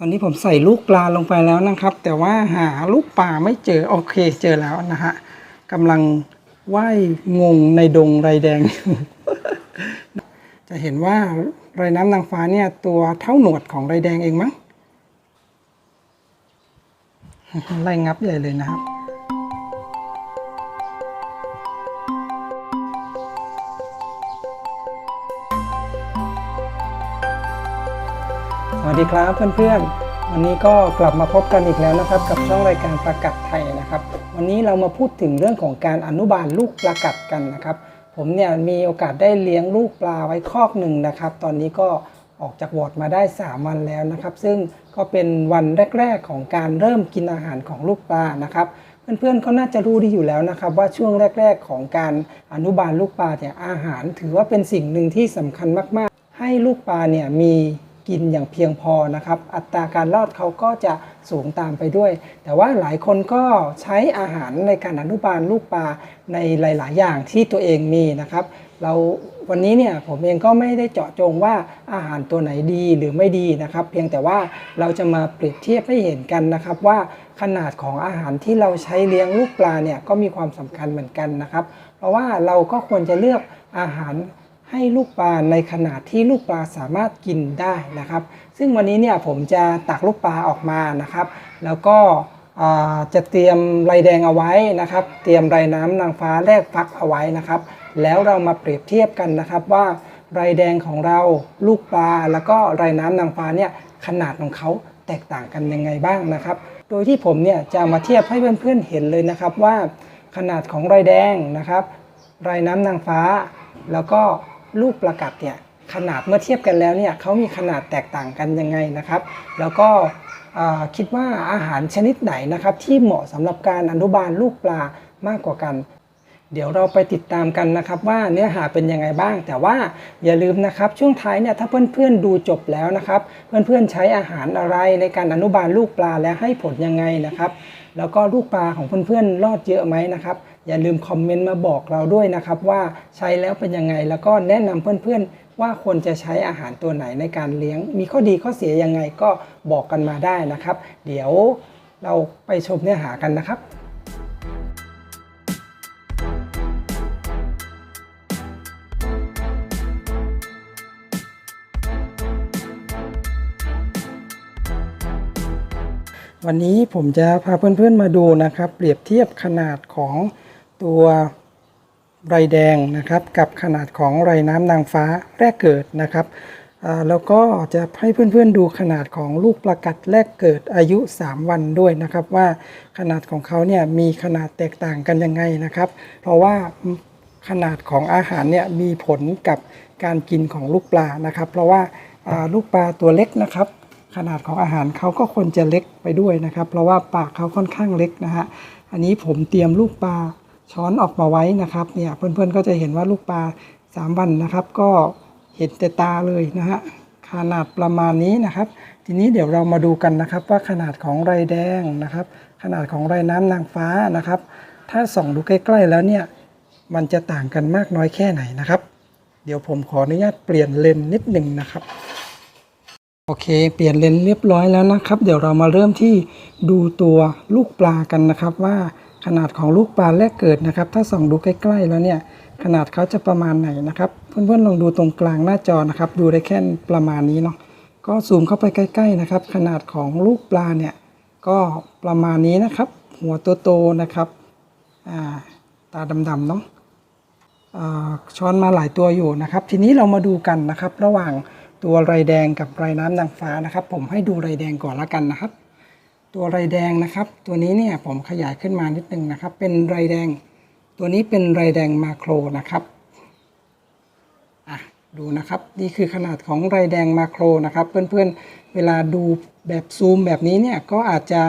ตอนนี้ผมใส่ลูกปลาลงไปแล้วนะครับ แต่ว่าหาลูกปลาไม่เจอโอเคเจอแล้วนะฮะกำลังว่ายงงในดงไรแดง จะเห็นว่าไรน้ำนางฟ้าเนี่ยตัวเท่าหนวดของไรแดงเองมั้งไล่งับใหญ่เลยนะครับ วัสดีครับเพื่อนๆ วันนี้ก็กลับมาพบกันอีกแล้วนะครับ กับช่องรายการประกัดไทยนะครับ วันนี้เรามาพูดถึงเรื่องของการอนุบาลลูกปลากัดกันนะครับ ผมเนี่ยมีโอกาสได้เลี้ยงลูกปลาไว้คอกหนึ่งนะครับ ตอนนี้ก็ออกจากวอร์ดมาได้ 3 วันแล้วนะครับ ซึ่งก็เป็นวันแรก ๆ ของการเริ่มกินอาหารของลูกปลานะครับเพื่อนๆก็น่าจะรู้ดีอยู่แล้วนะครับ ว่าช่วงแรก ๆ ของการอนุบาลลูกปลาเนี่ยอาหาร ถือว่าเป็นสิ่งหนึ่งที่สำคัญมากๆ ให้ลูกปลาเนี่ยมี กินอย่างเพียงพอนะครับ อัตราการรอดเขาก็จะสูงตามไปด้วย แต่ว่าหลายคนก็ใช้อาหารในการอนุบาลลูกปลาในหลาย ๆ อย่างที่ตัวเองมีนะครับ เราวันนี้เนี่ยผมเองก็ไม่ได้เจาะจงว่าอาหารตัวไหนดีหรือไม่ดีนะครับ เพียงแต่ว่าเราจะมาเปรียบเทียบให้เห็นกันนะครับ ว่าขนาดของอาหารที่เราใช้เลี้ยงลูกปลาเนี่ยก็มีความสำคัญเหมือนกันนะครับ เพราะว่าเราก็ควรจะเลือกอาหาร ให้ลูกปลาในขนาดที่ลูกปลาสามารถกินได้นะครับ ซึ่งวันนี้เนี่ยผมจะตักลูกปลาออกมานะครับ แล้วก็จะเตรียมไรแดงเอาไว้นะครับ เตรียมไรน้ำนางฟ้าแลกฟักเอาไว้นะครับ แล้วเรามาเปรียบเทียบกันนะครับว่าไรแดงของเราลูกปลาแล้วก็ไรน้ำนางฟ้าเนี่ยขนาดของเขาแตกต่างกันยังไงบ้างนะครับ โดยที่ผมเนี่ยจะมาเทียบให้เพื่อนๆเห็นเลยนะครับว่าขนาดของไรแดงนะครับไรน้ำนางฟ้า แล้วก็ ลูกประกัดเนี่ยขนาดเมื่อเทียบกันแล้วเนี่ยเขามีขนาดแตกต่างกันยังไงนะครับ แล้วก็คิดว่าอาหารชนิดไหนนะครับ ที่เหมาะสำหรับการอนุบาลลูกปลามากกว่ากัน เดี๋ยวเราไปติดตามกันนะครับว่าเนื้อหาเป็นยังไงบ้าง แต่ว่าอย่าลืมนะครับช่วงท้ายเนี่ยถ้าเพื่อนๆดูจบแล้วนะครับ เพื่อนๆใช้อาหารอะไรในการอนุบาลลูกปลาและให้ผลยังไงนะครับ แล้วก็ลูกปลาของเพื่อนๆรอดเยอะไหมนะครับ อย่าลืมคอมเมนต์มาบอกเราด้วยนะครับว่าใช้แล้วเป็นยังไง แล้วก็แนะนำเพื่อนๆ ว่าควรจะใช้อาหารตัวไหนในการเลี้ยง มีข้อดีข้อเสียยังไงก็บอกกันมาได้นะครับ เดี๋ยวเราไปชมเนื้อหากันนะครับวันนี้ผมจะพาเพื่อนๆมาดูนะครับ เปรียบเทียบขนาดของ ตัวไรแดงนะครับ กับขนาดของไรน้ำนางฟ้าแรกเกิดนะครับแล้วก็จะให้เพื่อนๆดูขนาดของลูกประกัดแรกเกิดอายุ 3 วันด้วยนะครับ ว่าขนาดของเขาเนี่ยมีขนาดแตกต่างกันยังไงนะครับ เพราะว่าขนาดของอาหารเนี่ยมีผลกับการกินของลูกปลานะครับ เพราะว่าลูกปลาตัวเล็กนะครับ ขนาดของอาหารเขาก็ควรจะเล็กไปด้วยนะครับ เพราะว่าปากเขาค่อนข้างเล็กนะฮะอันนี้ผมเตรียมลูกปลา ช้อนออกมาไว้นะครับเนี่ยเพื่อนๆก็จะเห็นว่าลูกปลาสามวันนะครับ ก็เห็นแต่ตาเลยนะฮะขนาดประมาณนี้นะครับ ทีนี้เดี๋ยวเรามาดูกันนะครับ ว่าขนาดของไรแดงนะครับ ขนาดของไรน้ำนางฟ้านะครับ ถ้าส่องดูใกล้ๆแล้วเนี่ยมันจะต่างกันมากน้อยแค่ไหนนะครับ เดี๋ยวผมขออนุญาตเปลี่ยนเลนนิดหนึ่งนะครับโอเค เปลี่ยนเลนเรียบร้อยแล้วนะครับ เดี๋ยวเรามาเริ่มที่ดูตัวลูกปลากันนะครับว่า ขนาดของลูกปลาแรกเกิดนะครับ ถ้าส่องดูใกล้ๆแล้วเนี่ย ขนาดเขาจะประมาณไหนนะครับ เพื่อนๆลองดูตรงกลางหน้าจอนะครับ ดูได้แค่ประมาณนี้เนาะ ก็ซูมเข้าไปใกล้ ๆนะครับ ขนาดของลูกปลาเนี่ย ก็ประมาณนี้นะครับ หัวโตๆนะครับาตาดำๆเนาะช้อนมาหลายตัวอยู่นะครับ ทีนี้เรามาดูกันนะครับ ระหว่างตัวไรแดงกับไรน้ำนางฟ้านะครับ ผมให้ดูไรแดงก่อนละกันนะครับ ตัวไรแดงนะครับ ตัวนี้เนี่ยผมขยายขึ้นมานิดนึงนะครับ เป็นไรแดง ตัวนี้เป็นไรแดงมาโครนะครับอะดูนะครับนี่คือขนาดของไรแดงมาโครนะครับ เพื่อนๆเวลาดูแบบซูมแบบนี้เนี่ยก็อาจจะ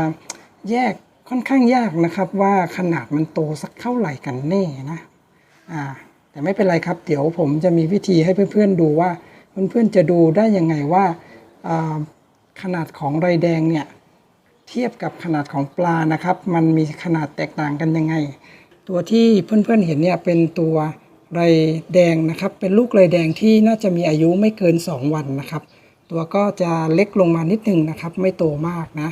แยกค่อนข้างยากนะครับว่าขนาดมันโตสักเท่าไหร่กันแน่นะอ่าแต่ไม่เป็นไรครับ เดี๋ยวผมจะมีวิธีให้เพื่อนๆดูว่าเพื่อนๆจะดูได้ยังไงว่าอ่าขนาดของไรแดงเนี่ย เทียบกับขนาดของปลานะครับ มันมีขนาดแตกต่างกันยังไง ตัวที่เพื่อนๆเห็นเนี่ยเป็นตัวไรแดงนะครับ เป็นลูกไรแดงที่น่าจะมีอายุไม่เกิน 2 วันนะครับ ตัวก็จะเล็กลงมานิดนึงนะครับ ไม่โตมากนะ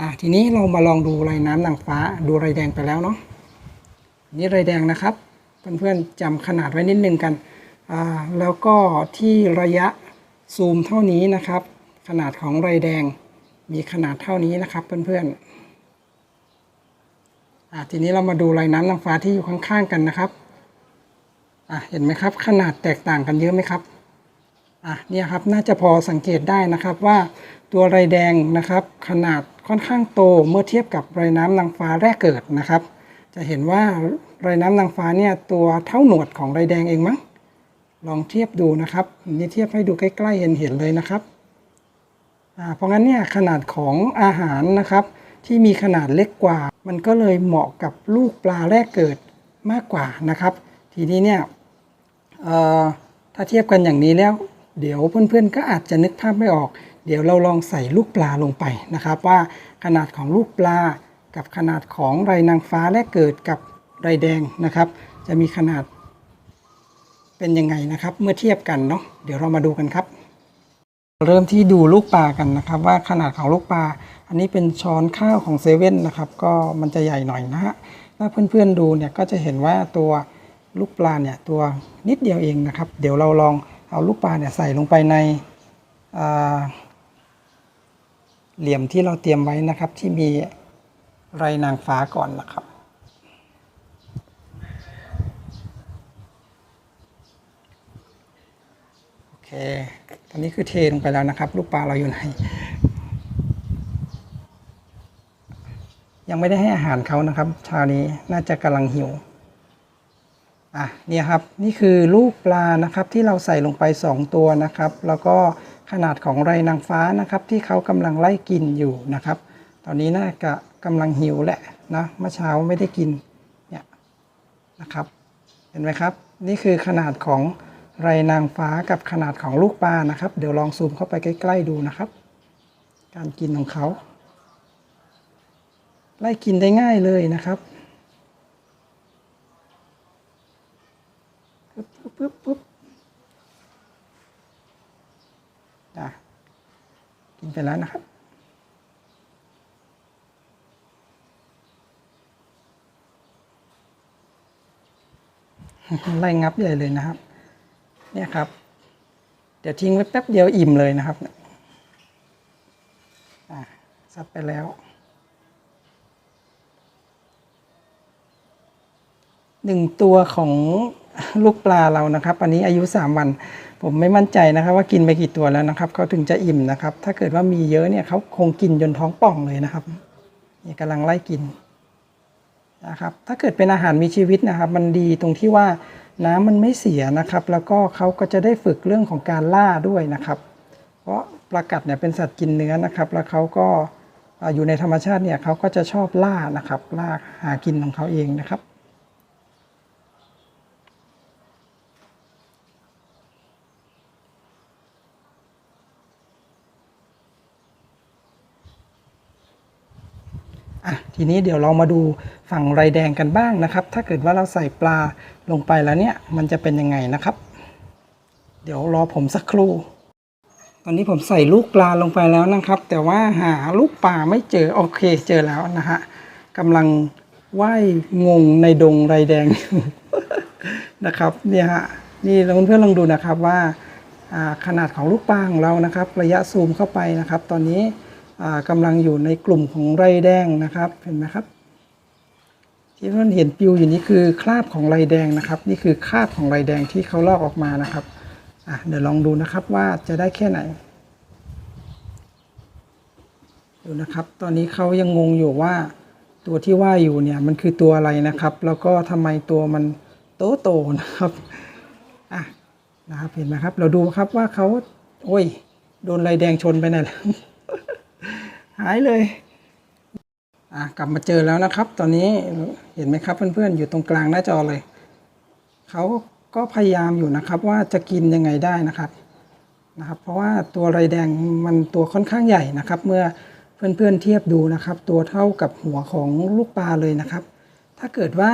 อะทีนี้เรามาลองดูไรน้ำนางฟ้าดูไรแดงไปแล้วเนาะนี่ไรแดงนะครับเพื่อนๆจำขนาดไว้นิดนึงกันอ่าแล้วก็ที่ระยะซูมเท่านี้นะครับ ขนาดของไรแดง มีขนาดเท่านี้นะครับเพื่อนๆทีนี้เรามาดูไรน้ำนางฟ้าที่อยู่ข้างๆกันนะครับเห็นไหมครับ ขนาดแตกต่างกันเยอะไหมครับอะเนี่ยครับน่าจะพอสังเกตได้นะครับว่าตัวไรแดงนะครับขนาดค่อนข้างโตเมื่อเทียบกับไรน้ำนางฟ้าแรกเกิดนะครับ จะเห็นว่าไรน้ำนางฟ้าเนี่ยตัวเท่าหนวดของไรแดงเองมั้งลองเทียบดูนะครับนี่เทียบให้ดูใกล้ๆเห็นเห็นเลยนะครับ เพราะงั้นเนี่ยขนาดของอาหารนะครับที่มีขนาดเล็กกว่า มันก็เลยเหมาะกับลูกปลาแรกเกิดมากกว่านะครับ ทีนี้เนี่ยถ้าเทียบกันอย่างนี้แล้ว เดี๋ยวเพื่อนๆก็อาจจะนึกภาพไม่ออก เดี๋ยวเราลองใส่ลูกปลาลงไปนะครับ ว่าขนาดของลูกปลากับขนาดของไรนางฟ้าแรกเกิดกับไรแดงนะครับ จะมีขนาดเป็นยังไงนะครับ เมื่อเทียบกันเนาะเดี๋ยวเรามาดูกันครับ เริ่มที่ดูลูกปลากันนะครับ ว่าขนาดของลูกปลา อันนี้เป็นช้อนข้าวของเซเว่นนะครับ ก็มันจะใหญ่หน่อยนะฮะถ้าเพื่อนๆดูเนี่ยก็จะเห็นว่าตัวลูกปลาเนี่ยตัวนิดเดียวเองนะครับ เดี๋ยวเราลองเอาลูกปลาเนี่ยใส่ลงไปในเหลี่ยมที่เราเตรียมไว้นะครับ ที่มีไรนางฟ้าก่อนนะครับโอเค ตอนนี้คือเทลงไปแล้วนะครับ ลูกปลาเราอยู่ไหน ยังไม่ได้ให้อาหารเขานะครับเช้านี้น่าจะกำลังหิวอะเนี่ยครับนี่คือลูกปลานะครับที่เราใส่ลงไป 2 ตัวนะครับ แล้วก็ขนาดของไรนางฟ้านะครับที่เขากำลังไล่กินอยู่นะครับ ตอนนี้น่าจะกำลังหิวแหละนะเมื่อเช้าไม่ได้กินเนี่ยนะครับ เห็นไหมครับ นี่คือขนาดของ ไรนางฟ้ากับขนาดของลูกปลานะครับ เดี๋ยวลองซูมเข้าไปใกล้ ๆ ดูนะครับ การกินของเขา ไล่กินได้ง่ายเลยนะครับปึ๊บปึ๊บปึ๊บอะกินไปแล้วนะครับไล่งับใหญ่เลยนะครับ เนี่ยครับ เดี๋ยวทิ้งไว้แป๊บเดียวอิ่มเลยนะครับอะซัดไปแล้ว หนึ่งตัวของลูกปลาเรานะครับ อันนี้อายุ 3 วัน ผมไม่มั่นใจนะครับว่ากินไปกี่ตัวแล้วนะครับเขาถึงจะอิ่มนะครับ ถ้าเกิดว่ามีเยอะเนี่ยเขาคงกินจนท้องป่องเลยนะครับนี่กำลังไล่กินนะครับ ถ้าเกิดเป็นอาหารมีชีวิตนะครับ มันดีตรงที่ว่า น้ำมันไม่เสียนะครับ แล้วก็เขาก็จะได้ฝึกเรื่องของการล่าด้วยนะครับ เพราะปลากัดเนี่ยเป็นสัตว์กินเนื้อนะครับ แล้วเขาก็อ่าอยู่ในธรรมชาติเนี่ยเขาก็จะชอบล่านะครับล่าหากินของเขาเองนะครับ อะทีนี้เดี๋ยวเรามาดูฝั่งไรแดงกันบ้างนะครับ ถ้าเกิดว่าเราใส่ปลาลงไปแล้วเนี่ยมันจะเป็นยังไงนะครับ เดี๋ยวรอผมสักครู่ ตอนนี้ผมใส่ลูกปลาลงไปแล้วนะครับ แต่ว่าหาลูกปลาไม่เจอโอเคเจอแล้วนะฮะกำลังว่ายงงในดงไรแดงอยู่นะครับเนี่ยฮะนี่เพื่อนๆลองดูนะครับว่าขนาดของลูกปลาของเรานะครับ ระยะซูมเข้าไปนะครับ ตอนนี้ กำลังอยู่ในกลุ่มของไรแดงนะครับเห็นไหมครับ ที่เพื่อนเห็นปิวอยู่นี้คือคราบของไรแดงนะครับ นี่คือคราบของไรแดงที่เขาลอกออกมานะครับเดี๋ยวลองดูนะครับว่าจะได้แค่ไหนดูนะครับ ตอนนี้เขายังงงอยู่ว่าตัวที่ว่าอยู่เนี่ยมันคือตัวอะไรนะครับ แล้วก็ทำไมตัวมันโตโตนะครับอะนะครับเห็นไหมครับ เราดูครับว่าเขาโอ้ย โดนไรแดงชนไปไหนแล้ว หายเลยอะกลับมาเจอแล้วนะครับ ตอนนี้เห็นไหมครับเพื่อนๆอยู่ตรงกลางหน้าจอเลยเขาก็พยายามอยู่นะครับว่าจะกินยังไงได้นะครับนะครับ เพราะว่าตัวไรแดงมันตัวค่อนข้างใหญ่นะครับ เมื่อเพื่อนๆเทียบดูนะครับ ตัวเท่ากับหัวของลูกปลาเลยนะครับ ถ้าเกิดว่า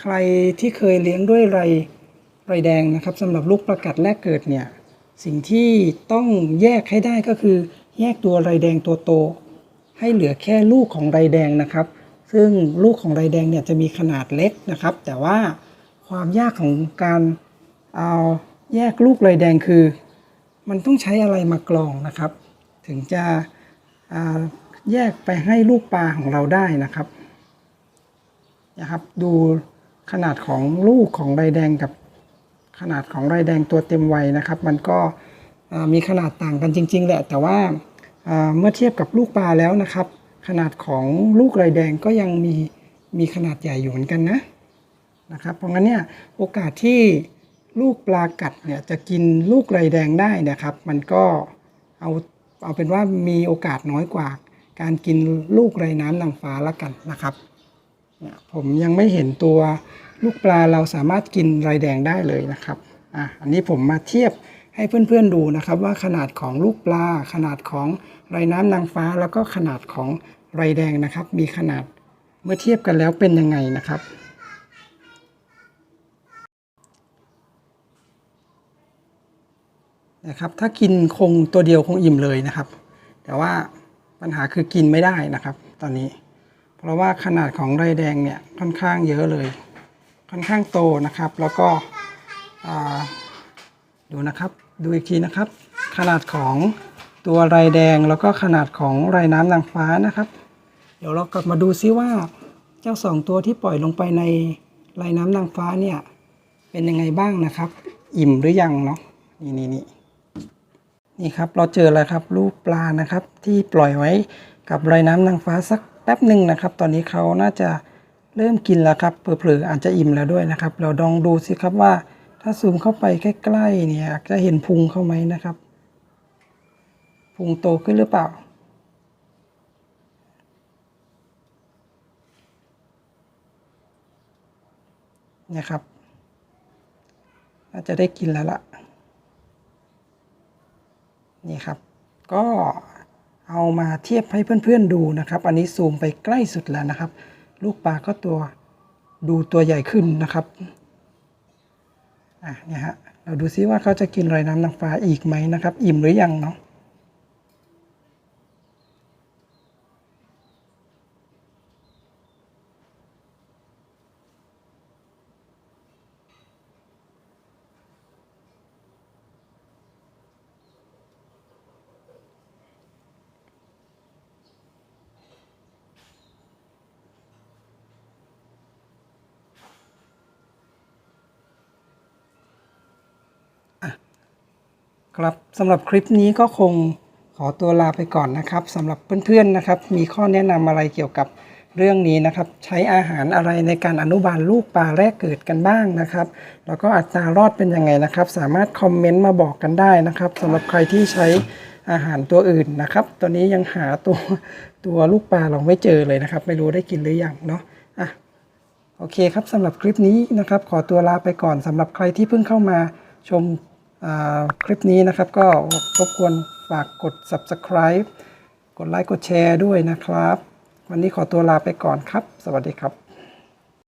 ใครที่เคยเลี้ยงด้วยไรไรแดงนะครับสำหรับลูกประกัดแรกเกิดเนี่ยสิ่งที่ต้องแยกให้ได้ก็คือ แยกตัวไรแดงตัวโต ให้เหลือแค่ลูกของไรแดงนะครับ ซึ่งลูกของไรแดงเนี่ยจะมีขนาดเล็กนะครับ แต่ว่าความยากของการเอาแยกลูกไรแดงคือ มันต้องใช้อะไรมากรองนะครับ ถึงจะแยกไปให้ลูกปลาของเราได้นะครับนะครับดูขนาดของลูกของไรแดงกับขนาดของไรแดงตัวเต็มวัยนะครับ มันก็มีขนาดต่างกันจริง ๆ แหละแต่ว่า เมื่อเทียบกับลูกปลาแล้วนะครับ ขนาดของลูกไรแดงก็ยังมีมีขนาดใหญ่อยู่เหมือนกันนะนะครับ เพราะงั้นเนี่ยโอกาสที่ลูกปลากัดเนี่ยจะกินลูกไรแดงได้นะครับ มันก็เอาเอาเป็นว่ามีโอกาสน้อยกว่า การกินลูกไรน้ำนางฟ้าละกันนะครับผมยังไม่เห็นตัวลูกปลาเราสามารถกินไรแดงได้เลยนะครับอะอันนี้ผมมาเทียบ ให้เพื่อนๆดูนะครับว่าขนาดของลูกปลา ขนาดของไรน้ำนางฟ้า แล้วก็ขนาดของไรแดงนะครับ มีขนาดเมื่อเทียบกันแล้วเป็นยังไงนะครับนะครับถ้ากินคงตัวเดียวคงอิ่มเลยนะครับ แต่ว่าปัญหาคือกินไม่ได้นะครับ ตอนนี้ เพราะว่าขนาดของไรแดงเนี่ยค่อนข้างเยอะเลย ค่อนข้างโตนะครับ แล้วก็ ดูนะครับ ดูอีกทีนะครับ ขนาดของตัวไรแดงแล้วก็ขนาดของไรน้ำนางฟ้านะครับ เดี๋ยวเรากลับมาดูซิว่าเจ้าสองตัวที่ปล่อยลงไปในไรน้ำนางฟ้าเนี่ยเป็นยังไงบ้างนะครับ อิ่มหรือยังเนาะนี่นี่นี่นี่ครับเราเจอแล้วครับลูกปลานะครับ ที่ปล่อยไว้กับไรน้ำนางฟ้าสักแป๊บหนึ่งนะครับ ตอนนี้เขาน่าจะเริ่มกินแล้วครับเผลอๆอาจจะอิ่มแล้วด้วยนะครับ เราลองดูสิครับว่า ถ้าซูมเข้าไปใกล้ๆเนี่ยจะเห็นพุงเขาไหมนะครับ พุงโตขึ้นหรือเปล่าเนี่ยครับน่าจะได้กินแล้วล่ะ นี่ครับ ก็เอามาเทียบให้เพื่อนๆดูนะครับ อันนี้ซูมไปใกล้สุดแล้วนะครับ ลูกปลาก็ตัวดูตัวใหญ่ขึ้นนะครับ อะเนี่ยฮะเราดูซิว่าเขาจะกินไรน้ำนางฟ้าอีกไหมนะครับ อิ่มหรือยังเนาะ ครับสำหรับคลิปนี้ก็คงขอตัวลาไปก่อนนะครับสำหรับเพื่อนๆนะครับ มีข้อแนะนำอะไรเกี่ยวกับเรื่องนี้นะครับ ใช้อาหารอะไรในการอนุบาลลูกปลาแรกเกิดกันบ้างนะครับ แล้วก็อัตรารอดเป็นยังไงนะครับ สามารถคอมเมนต์มาบอกกันได้นะครับสำหรับใครที่ใช้อาหารตัวอื่นนะครับ ตอนนี้ยังหาตัวตัวลูกปลาเราไม่เจอเลยนะครับ ไม่รู้ได้กินหรือยังเนาะอะโอเคครับสำหรับคลิปนี้นะครับ ขอตัวลาไปก่อนสำหรับใครที่เพิ่งเข้ามาชม คลิปนี้นะครับก็รบกวนฝากกด subscribe กดไลค์กดแชร์ด้วยนะครับ วันนี้ขอตัวลาไปก่อนครับ สวัสดีครับ